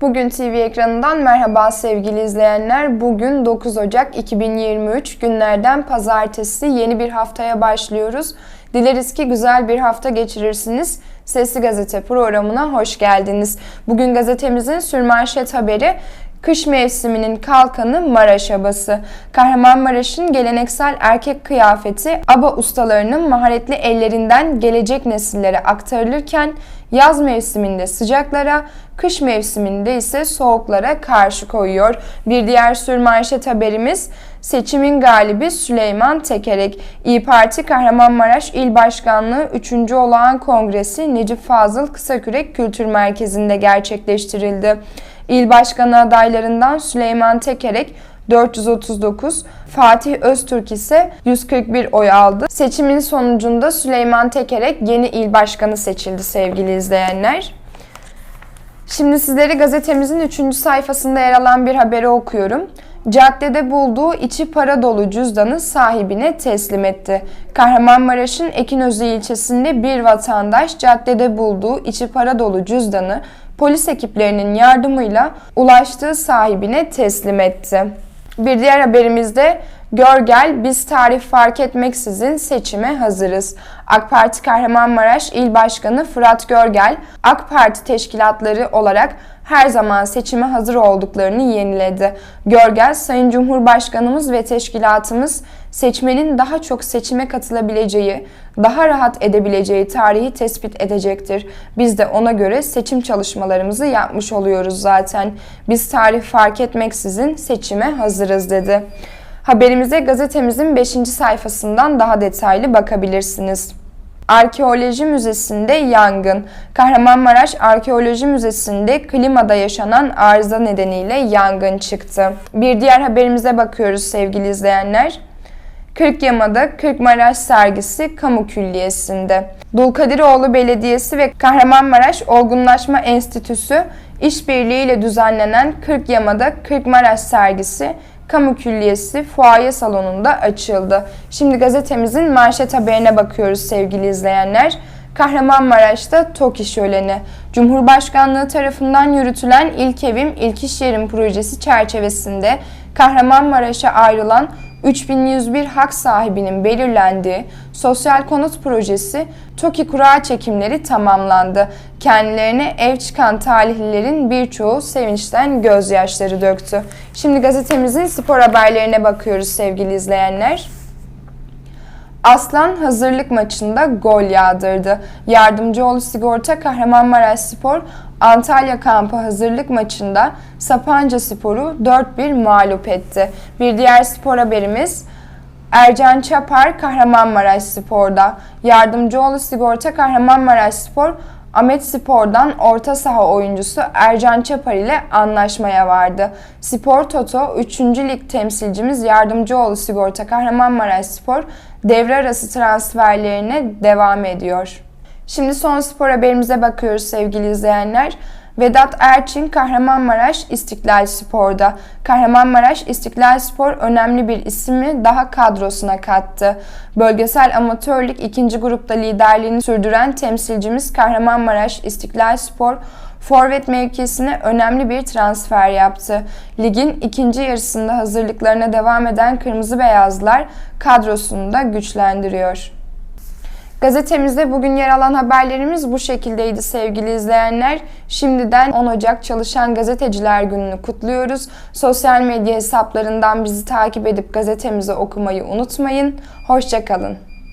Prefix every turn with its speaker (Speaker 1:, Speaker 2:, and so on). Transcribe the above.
Speaker 1: Bugün TV ekranından merhaba sevgili izleyenler. Bugün 9 Ocak 2023 günlerden pazartesi yeni bir haftaya başlıyoruz. Dileriz ki güzel bir hafta geçirirsiniz. Sesli Gazete programına hoş geldiniz. Bugün gazetemizin sürmanşet haberi Kış mevsiminin kalkanı Maraş abası. Kahramanmaraş'ın geleneksel erkek kıyafeti aba ustalarının maharetli ellerinden gelecek nesillere aktarılırken yaz mevsiminde sıcaklara, kış mevsiminde ise soğuklara karşı koyuyor. Bir diğer sürmanşet haberimiz seçimin galibi Süleyman Tekerek. İyi Parti Kahramanmaraş İl Başkanlığı 3. Olağan Kongresi Necip Fazıl Kısakürek Kültür Merkezi'nde gerçekleştirildi. İl Başkanı adaylarından Süleyman Tekerek 439, Fatih Öztürk ise 141 oy aldı. Seçimin sonucunda Süleyman Tekerek yeni il başkanı seçildi sevgili izleyenler. Şimdi sizleri gazetemizin 3. sayfasında yer alan bir haberi okuyorum. Caddede bulduğu içi para dolu cüzdanı sahibine teslim etti. Kahramanmaraş'ın Ekinözü ilçesinde bir vatandaş caddede bulduğu içi para dolu cüzdanı polis ekiplerinin yardımıyla ulaştığı sahibine teslim etti. Bir diğer haberimizde Gör gel biz tarih fark etmeksizin seçime hazırız. AK Parti Kahramanmaraş İl Başkanı Fırat Görgel, AK Parti teşkilatları olarak her zaman seçime hazır olduklarını yeniledi. Görgel, Sayın Cumhurbaşkanımız ve teşkilatımız seçmenin daha çok seçime katılabileceği, daha rahat edebileceği tarihi tespit edecektir. Biz de ona göre seçim çalışmalarımızı yapmış oluyoruz zaten. Biz tarih fark etmeksizin seçime hazırız dedi. Haberimize gazetemizin 5. sayfasından daha detaylı bakabilirsiniz. Arkeoloji Müzesi'nde yangın. Kahramanmaraş Arkeoloji Müzesi'nde klimada yaşanan arıza nedeniyle yangın çıktı. Bir diğer haberimize bakıyoruz sevgili izleyenler. Kırkyama'da Kırkmaraş sergisi kamu külliyesinde. Dulkadiroğlu Belediyesi ve Kahramanmaraş Olgunlaşma Enstitüsü işbirliğiyle düzenlenen Kırkyama'da Kırkmaraş sergisi Kamu Külliyesi Fuaye Salonu'nda açıldı. Şimdi gazetemizin manşet haberine bakıyoruz sevgili izleyenler. Kahramanmaraş'ta TOKİ şöleni. Cumhurbaşkanlığı tarafından yürütülen İlk Evim İlk İş Yerim projesi çerçevesinde Kahramanmaraş'a ayrılan 3101 hak sahibinin belirlendiği sosyal konut projesi TOKİ kura çekimleri tamamlandı. Kendilerine ev çıkan talihlilerin birçoğu sevinçten gözyaşları döktü. Şimdi gazetemizin spor haberlerine bakıyoruz sevgili izleyenler. Aslan hazırlık maçında gol yağdırdı. Yardımcıoğlu Sigorta Kahramanmaraş Spor Antalya kampı hazırlık maçında Sapanca Spor'u 4-1 mağlup etti. Bir diğer spor haberimiz Ercan Çapar Kahramanmaraş Spor'da. Yardımcıoğlu Sigorta Kahramanmaraş Spor Ahmet Spor'dan orta saha oyuncusu Ercan Çapar ile anlaşmaya vardı. Spor Toto 3. Lig temsilcimiz Yardımcıoğlu Sigorta Kahramanmaraş Spor devre arası transferlerine devam ediyor. Şimdi son spor haberimize bakıyoruz sevgili izleyenler. Vedat Erçin Kahramanmaraş İstiklal Spor'da. Kahramanmaraş İstiklal Spor önemli bir ismi daha kadrosuna kattı. Bölgesel amatörlük ikinci grupta liderliğini sürdüren temsilcimiz Kahramanmaraş İstiklal Spor forvet mevkisine önemli bir transfer yaptı. Ligin ikinci yarısında hazırlıklarına devam eden Kırmızı Beyazlar kadrosunu da güçlendiriyor. Gazetemizde bugün yer alan haberlerimiz bu şekildeydi sevgili izleyenler. Şimdiden 10 Ocak Çalışan Gazeteciler Günü'nü kutluyoruz. Sosyal medya hesaplarından bizi takip edip gazetemizi okumayı unutmayın. Hoşçakalın.